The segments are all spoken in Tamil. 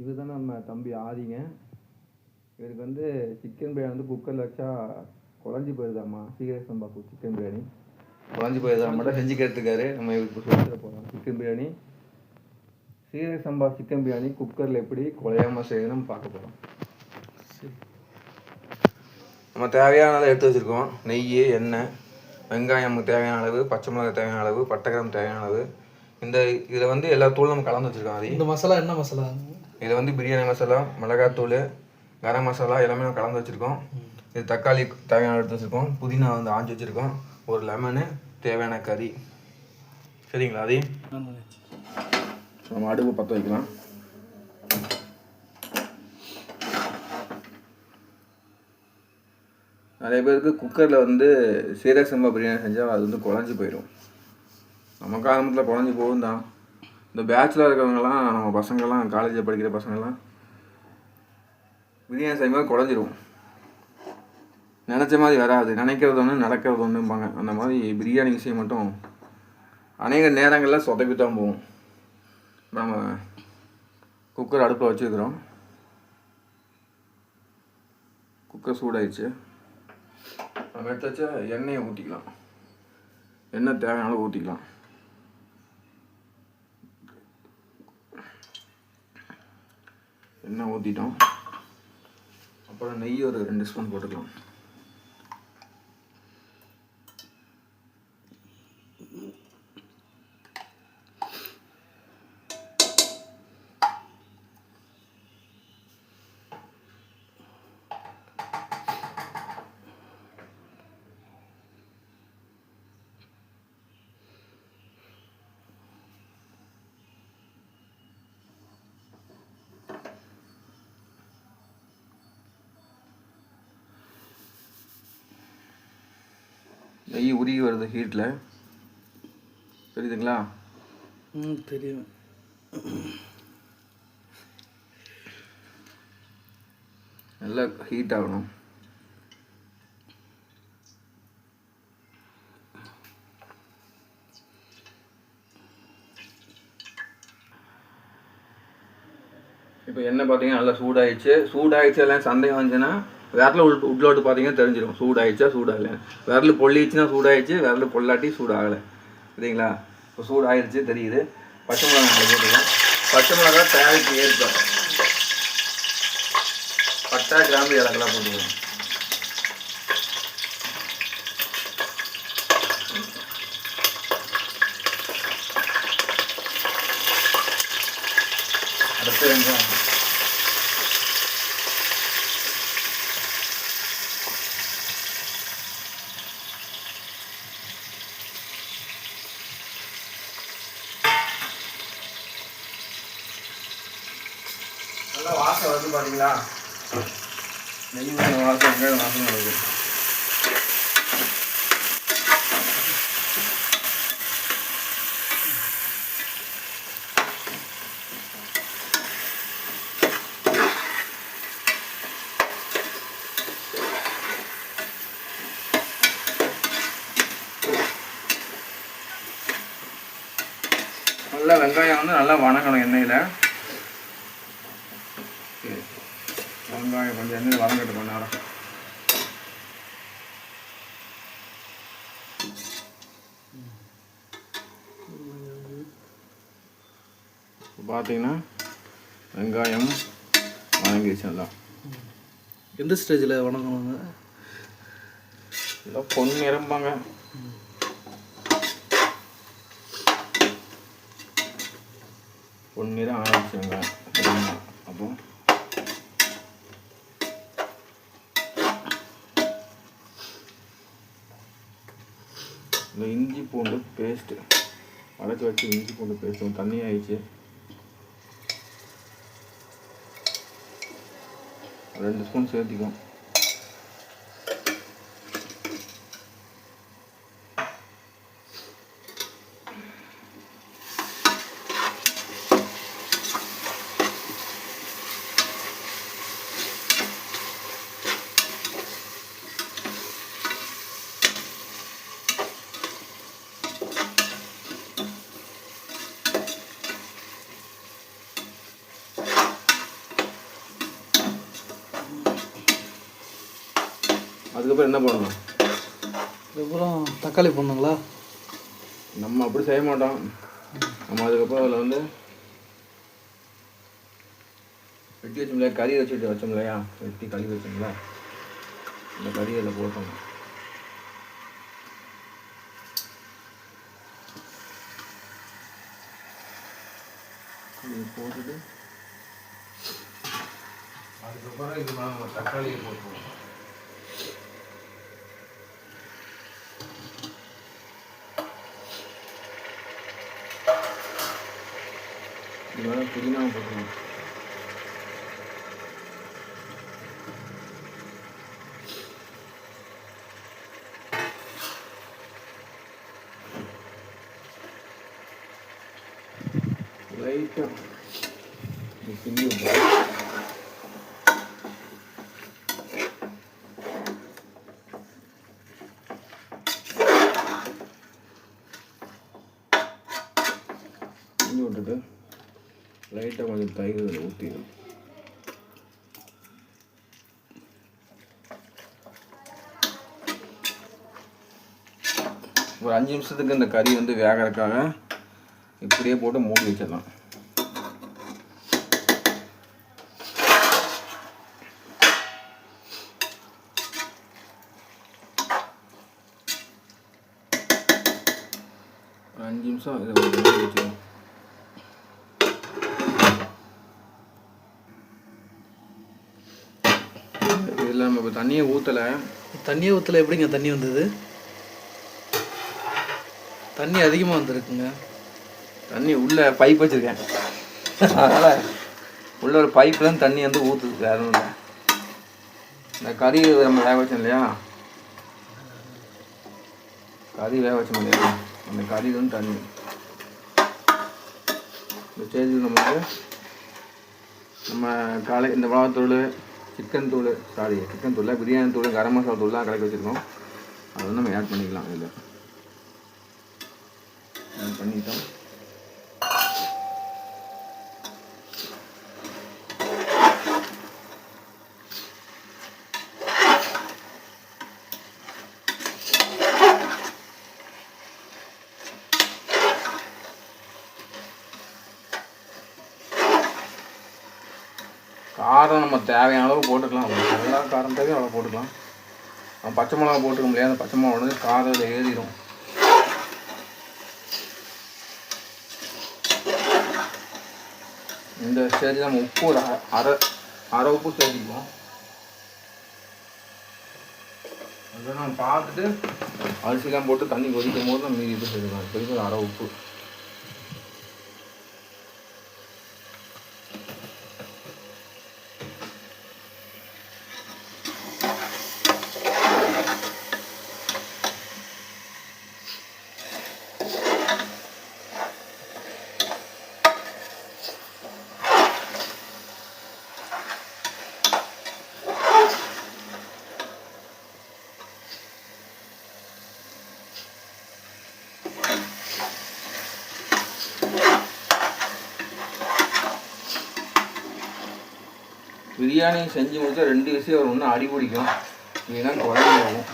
இவர் தான் நம்ம தம்பி ஆதிங்க. இவருக்கு வந்து சிக்கன் பிரியாணி வந்து குக்கரில் வச்சா குழஞ்சி போயிருதாம்மா. சீக்கிரம் சம்பா சிக்கன் பிரியாணி குழஞ்சி போயிருதா? மட்டும் செஞ்சு கேட்டுருக்காரு. நம்ம இவருக்கு சொல்லி போகிறோம் சிக்கன் பிரியாணி சீரக சம்பா சிக்கன் பிரியாணி குக்கரில் எப்படி குழையாம செய்யணும்னு பார்க்க போகிறோம் நம்ம தேவையானதை எடுத்து வச்சுருக்கோம். நெய் எண்ணெய் வெங்காயம் நமக்கு தேவையான அளவு பச்சை மிளகாய் தேவையான அளவு பட்டைக்கிரம் தேவையான அளவு. இந்த இதில் வந்து எல்லா தூளும் நம்ம கலந்து வச்சுருக்கோம் அது இந்த மசாலா என்ன மசாலா? இது வந்து பிரியாணி மசாலா மிளகாத்தூள் கரம் மசாலா எல்லாமே நான் கலந்து வச்சுருக்கோம். இது தக்காளி தேவையான எடுத்து வச்சுருக்கோம். புதினா வந்து ஆஞ்சி வச்சுருக்கோம். ஒரு லெமனு தேவையான கறி. சரிங்களா அதையும் நம்ம அடுப்பு பற்ற வைக்கலாம். நிறைய பேருக்கு குக்கரில் வந்து சீரக சம்பா பிரியாணி செஞ்சால் அது வந்து குழஞ்சி போயிடும் நம்ம காலத்தில் குழஞ்சி போகும் தான் இந்த பேச்சில் இருக்கிறவங்கலாம் நம்ம பசங்கள்லாம் காலேஜில் படிக்கிற பசங்கள்லாம் பிரியாணி செய்யும்போது குழஞ்சிரும் நினச்ச மாதிரி வராது. நினைக்கிறது ஒன்று நடக்கிறது ஒன்றும்பாங்க அந்த மாதிரி பிரியாணி விஷயம் மட்டும் அநேக நேரங்களில் சொதப்பி தான் போகும். இப்போ நம்ம குக்கர் அடுப்பில் வச்சுருக்குறோம். குக்கர் சூடாயிடுச்சு. நம்ம எடுத்து வச்சா எண்ணெயை ஊற்றிக்கலாம் எண்ணெய் தேவையான ஊற்றிக்கலாம் எண்ணெய் ஊற்றிட்டோம் அப்புறம் நெய் ஒரு ரெண்டு ஸ்பூன் போட்டுக்கலாம். நெய் உருகி வருது ஹீட்டில் தெரியுதுங்களா? ம் தெரியும். நல்லா ஹீட் ஆகணும். இப்போ எண்ணெய் பார்த்தீங்கன்னா நல்லா சூடாயிடுச்சு. சூடாயிடுச்சு எல்லாம் சந்தேகம் வந்துச்சுன்னா விரல உள் உள்ளோட்டு பார்த்தீங்கன்னா தெரிஞ்சிடும் சூடாயிடுச்சா சூடாகலை விரல் பொள்ளிச்சுன்னா சூடாயிடுச்சு விரல் பொள்ளாட்டி சூடாகலை. சரிங்களா? இப்போ சூடாயிருச்சு தெரியுது. பச்சை மிளகாய் போட்டுக்கலாம். பச்சை மிளகாய் தேவைக்கு ஏற்ப பட்டை கிராம்பு இலக்கெல்லாம் போட்டுக்கலாம் அடுத்து வெங்காயம் நல்லா வாசம் வருது பார்த்தீங்களா நெய் ஊற்றின வாசம் வெங்காயம் வாசம் வருது. நல்லா வெங்காயம் வந்து நல்லா வணங்கணும் எண்ணெயில் சரி. வெங்காயம் கொஞ்சம் எண்ணெயில் வதங்கட்டும் கொஞ்ச நேரம். பார்த்தீங்கன்னா வெங்காயம் வதங்கிடுச்சு நல்லா. எந்த ஸ்டேஜில் வணங்கணுங்க? இல்லை பொன் நிரம்பாங்க பொன்னிறம் ஆரம்பிச்சு வெங்காயம் சரிங்களா அப்போ பூண்டு பேஸ்ட்டு வதக்கி வச்சு இஞ்சி பூண்டு பேஸ்ட்டு தண்ணி ஆயிடுச்சு. ரெண்டு ஸ்பூன் சேர்த்திக்கும் அதுக்கப்புறம் என்ன பண்ணணும் அதுக்கப்புறம் தக்காளி போடணுங்களா? நம்ம அப்படி செய்ய மாட்டோம். நம்ம அதுக்கப்புறம் அதில் வந்து வெட்டி வச்சோம்லையா கறி வச்சுட்டு வச்சோம் இல்லையா? வெட்டி கழுவி வச்சோம்ல இந்த கறி அதில் போட்டோம். போட்டுட்டு அதுக்கப்புறம் இது நம்ம தக்காளியை போட்டுருவோம். இது மேலே புதினா போட்டுருவோம் லைட்டாக கிண்டி விட்டுருவோம் கிண்டி விட்டுட்டு லைட்டாக கொஞ்சம் தயிர் இதில் ஊற்றிடும் ஒரு அஞ்சு நிமிஷத்துக்கு இந்த கறி வந்து வேகறதுக்காக இப்படியே போட்டு மூடி வச்சிடலாம். ஒரு அஞ்சு நிமிஷம் இதை ஒரு மூடி வச்சிடும் இதில் நம்ம இப்போ தண்ணியை ஊற்றலை தண்ணியே ஊற்றல எப்படிங்க தண்ணி வந்தது? தண்ணி அதிகமாக வந்திருக்குங்க. தண்ணி உள்ள பைப் வச்சிருக்கேன். அதனால் உள்ள ஒரு பைப்பில் தான் தண்ணி வந்து ஊற்றுது இல்லை. இந்த கறி நம்ம வேக வச்சோம் இல்லையா? கறி வேக வச்சோம் இல்லையா? அந்த வந்து தண்ணி. இந்த ஸ்டேஜில் நம்ம நம்ம காலை இந்த மிளகாத்தூள் சிக்கன் தூள் சாரி சிக்கன் தூள் பிரியாணி தூள் கரம் மசாலா தூள்லாம் கலக்கி வச்சுருக்கோம். அதை வந்து நம்ம ஆட் பண்ணிக்கலாம் இதில். ஆட் பண்ணிட்டோம். காரம் நம்ம தேவையான அளவு போட்டுக்கலாம். நல்லா காரம் தேவையும் அவ்வளோ போட்டுக்கலாம். நம்ம பச்சை மிளகா போட்டுக்க முடியாது. அந்த பச்சை மிளகா வந்து காரம் அதில் ஏறிடும் இந்த ஸ்டேஜில் நம்ம உப்பு ஒரு அரை- அரை அரை உப்பு சேர்த்துக்குவோம். அதெல்லாம் நம்ம பார்த்துட்டு அரிசிலாம் போட்டு தண்ணி கொதிக்கும் போது நம்ம மீதி உப்பு சேர்த்துக்கலாம். இப்போதைக்கு ஒரு அரை உப்பு. பிரியாணி செஞ்சு முடிச்சா ரெண்டு விஷயம் ஒரு ஒன்று அடி பிடிக்கும். இல்லைன்னா குழம்பு ஆகும்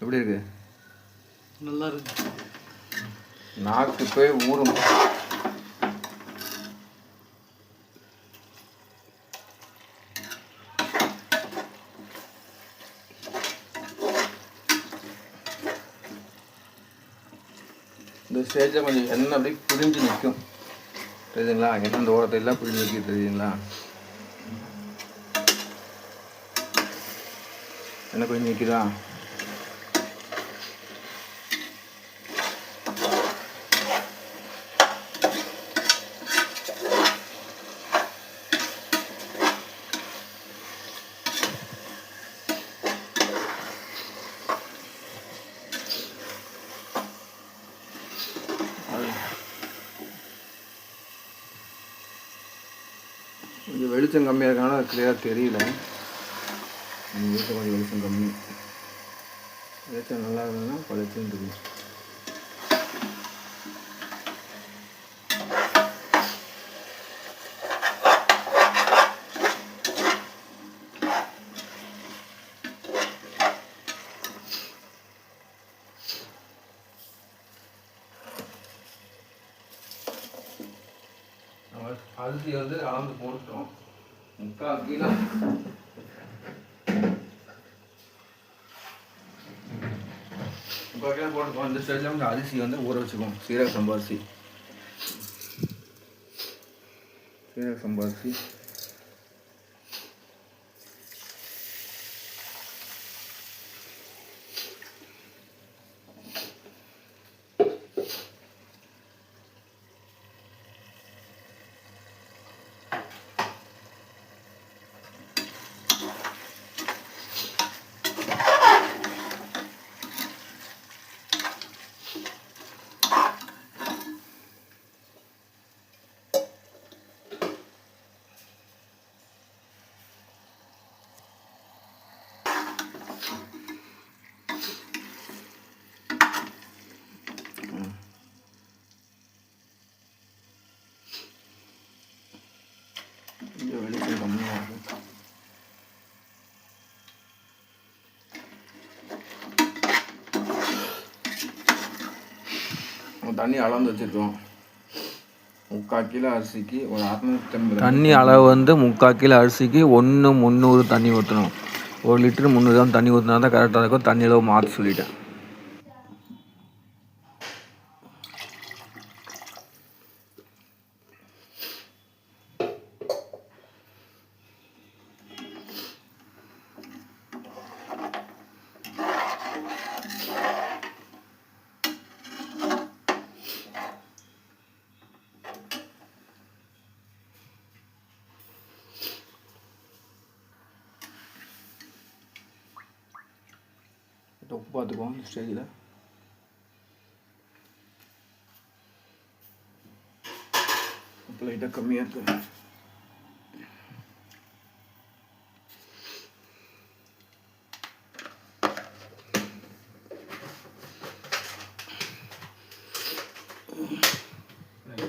எப்படி இருக்கு? நல்லா இருக்கு. நாக்கு போய் ஊறும். ஸ்டேஜில் கொஞ்சம் எண்ணெய் அப்படியே புரிஞ்சு நிற்கும். தெரியுதுங்களா? எண்ணெய் அந்த ஓரத்தை எல்லாம் புரிஞ்சு நிற்கும் தெரியுதுங்களா? எண்ணெய் கொஞ்சம் நிற்கிதா? வெளிச்சம் கம்மியாக இருக்கான கிளியராக தெரியல. வீட்டில் கொஞ்சம் வெளிச்சம் கம்மி. வெளிச்சம் நல்லா இருந்ததுன்னா பழிச்சுன்னு தெரியும். அழுத்தி வந்து அளந்து போட்டோம் முக்கால் கிலோ முக்கால் கிலோ போட்டுக்கோம் இந்த ஸ்டேஜில் வந்து அரிசி வந்து ஊற வச்சுக்கோம் சீரக சம்பா அரிசி சீரக சம்பா அரிசி இங்கே வெளிச்சம் கம்மியாக இருக்கும் நம்ம தண்ணி அளந்து வச்சுருக்கோம். முக்கால் கிலோ அரிசிக்கு ஒரு அறுநூத்தம்பது தண்ணி அளவு வந்து முக்கால் கிலோ அரிசிக்கு ஒன்று முந்நூறு தண்ணி ஊற்றணும் ஒரு லிட்டர் முந்நூறு தான் தண்ணி ஊற்றினா தான் கரெக்டாக இருக்கும். தண்ணி அளவு மாற்றி சொல்லிட்டேன். தப்பு பார்த்துக்குவோம் இந்த ஸ்டேஜில் உப்பு லைட்டாக கம்மியாக இருக்கு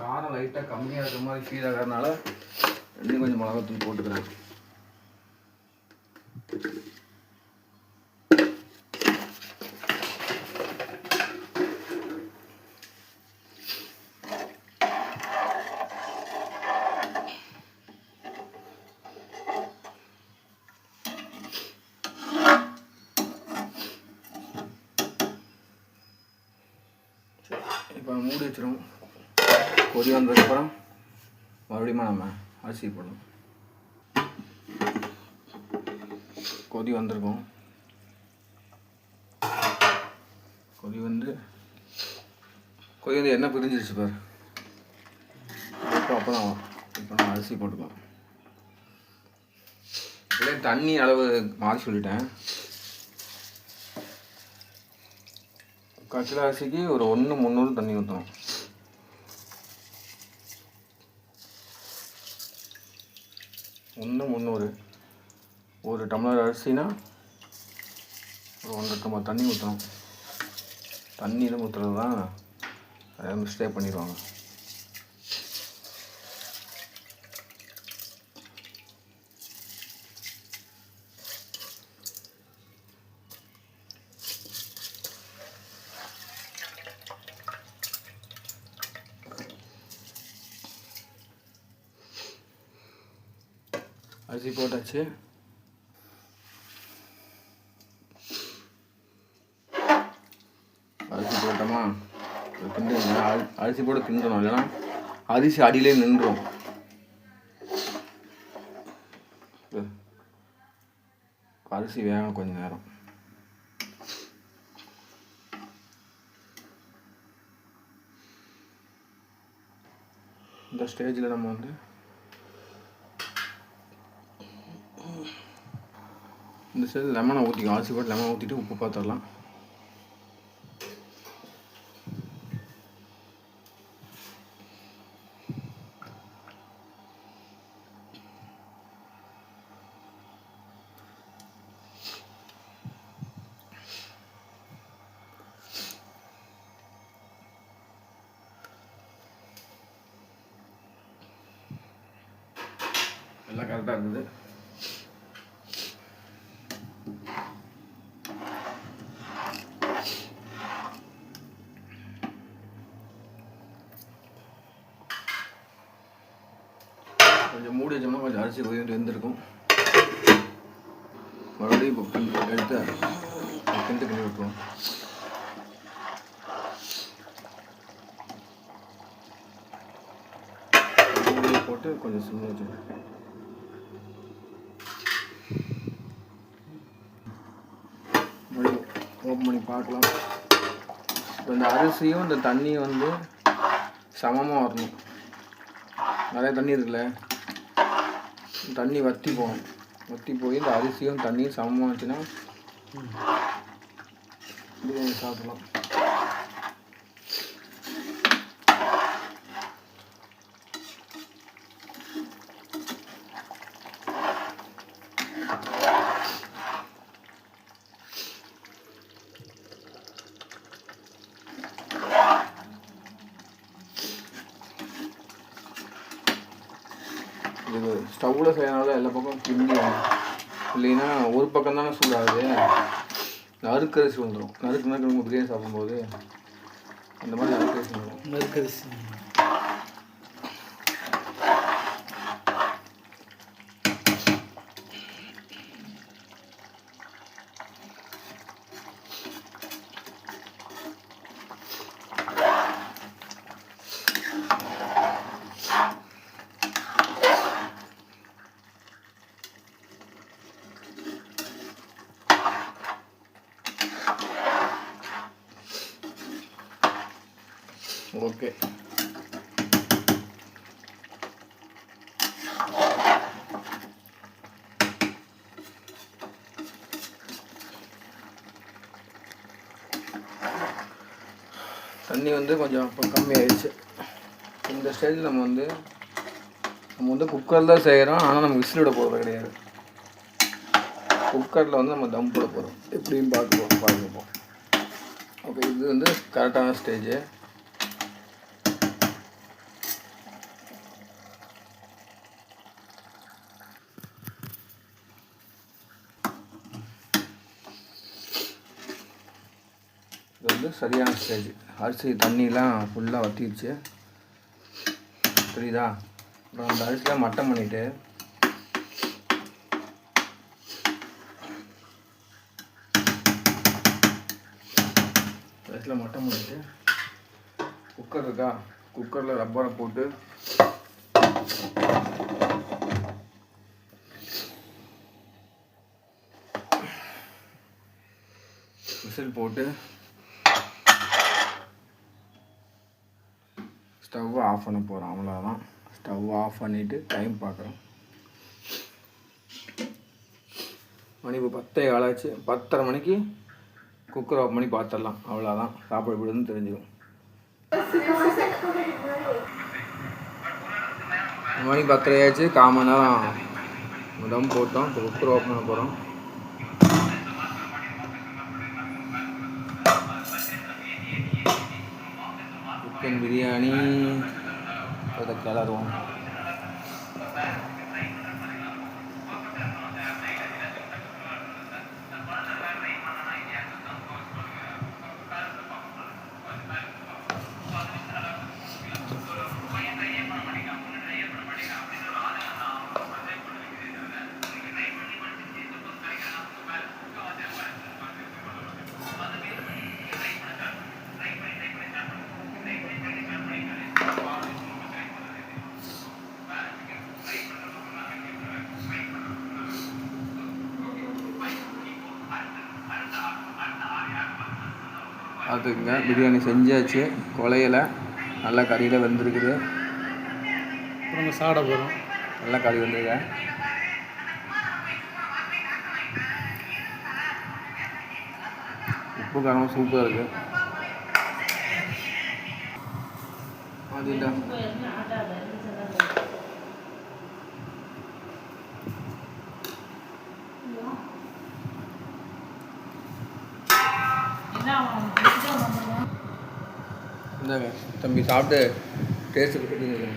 காரம் லைட்டாக கம்மியாக இருக்கிற மாதிரி ஃபீல் ஆகிறதுனால இன்னும் கொஞ்சம் மிளகாத்தூள் போட்டுக்கிறேன். இப்போ கொதி வந்ததுக்கப்புறம் மறுபடியும் நம்ம அரிசி போடணும். கொதி வந்திருக்கும். கொதி வந்து கொதி வந்து எண்ணெய் பிரிஞ்சிருச்சு பார். இப்போ அப்போ தான் இப்போ நான் அரிசி போட்டுக்கலாம். இதே தண்ணி அளவு மாறி சொல்லிட்டேன். கட்டில அரிசிக்கு ஒரு ஒன்று முந்நூறு தண்ணி ஊற்றணும் ஒன்று முந்நூறு ஒரு டம்ளர் அரிசினா ஒரு ஒன்றரை டம்ளர் தண்ணி ஊற்றணும் தண்ணியில் ஊற்றுறது தான் நிறைய மிஸ்டேக் பண்ணிடுவாங்க. அரிசி போட்டாச்சு. அரிசி போட்டோமா? இது கிண்டுங்க. அரி- அரிசி போட்டு கிண்டணும். இல்லைன்னா அரிசி அடியிலே நின்றுடும் அரிசி வேகணும் கொஞ்ச நேரம். இந்த ஸ்டேஜில் நம்ம வந்து இந்த சைடு லெமனை ஊற்றிக்கும் அரிசி போட்டு லெமனை ஊற்றிட்டு உப்பு பார்த்துடலாம் எல்லாம் கரெக்டாக இருக்குது கொஞ்சம் மூடி அரிசி கொஞ்சம் வெந்திருக்கும் மறுபடியும் இப்போ கிண்டி- எடுத்து கிண்டு கிண்டி விட்டுருவோம். போட்டு கொஞ்சம் சிம்மில் வச்சு ஓப்பன் பண்ணி பார்க்கலாம். இப்போ இந்த அரிசியும் இந்த தண்ணியும் வந்து சமமாக வரணும். நிறைய தண்ணி இருக்குல்ல? தண்ணி வற்றி போகணும் வற்றி போய் இந்த அரிசியும் தண்ணியும் சமமாக இருந்துச்சுன்னா பிரியாணி சாப்பிடலாம் இது செய்யறதுனால எல்லா பக்கம் கிண்டிடும் இல்லைன்னா ஒரு பக்கம் தானே சூடாகுது. நறுக்கரிசி வந்துடும் நறுக்கு நறுக்கு நம்ம பிரியாணி சாப்பிடும்போது அந்த மாதிரி நறுக்கரிசி வந்துடும் நறுக்கரிசி ஓகே தண்ணி வந்து கொஞ்சம் இப்போ கம்மியாயிடுச்சு. இந்த ஸ்டேஜில் நம்ம வந்து நம்ம வந்து குக்கரில் தான் செய்கிறோம் ஆனால் நம்ம விசில் விட போகிறது கிடையாது. குக்கரில் வந்து நம்ம தம் போட போகிறோம் எப்படின்னு பார்த்துப்போம் பார்த்துப்போம் ஓகே இது வந்து கரெக்டான ஸ்டேஜு இது வந்து சரியான ஸ்டேஜ் அரிசி தண்ணிலாம் ஃபுல்லாக வற்றிடுச்சு புரியுதா? அப்புறம் அந்த அரிசிலாம் மட்டம் பண்ணிவிட்டு அரிசியில் மட்டம் பண்ணிவிட்டு குக்கர் இருக்கா? குக்கரில் ரப்பரை போட்டு விசில் போட்டு ஸ்டவ் ஆஃப் பண்ண போகிறோம் அவ்வளோதான் ஸ்டவ் ஆஃப் பண்ணிவிட்டு டைம் பார்க்குறோம் மணி இப்போ பத்தே காலாச்சு. பத்தரை மணிக்கு குக்கர் ஆஃப் பண்ணி பார்த்துடலாம் அவ்வளோதான் சாப்பாடு போடுதுன்னு தெரிஞ்சிடும் மணி பத்தரை ஆச்சு கால் மணி நேரம் போட்டோம். இப்போ குக்கர் ஓப்பன் பண்ண போகிறோம் சிக்கன் பிரியாணி. அதை கிளறுவோம் பார்த்துக்குங்க. பிரியாணி செஞ்சாச்சு. கொலையில். நல்லா கறியில் வெந்திருக்குது. அப்புறம் நம்ம சாப்பிட போகிறோம் நல்லா கறி வந்துருக்க? உப்பு காரம் சூப்பராக இருக்கு. அது இந்தாங்க தம்பி சாப்பிட்டு டேஸ்ட்டு கொடுத்துருங்க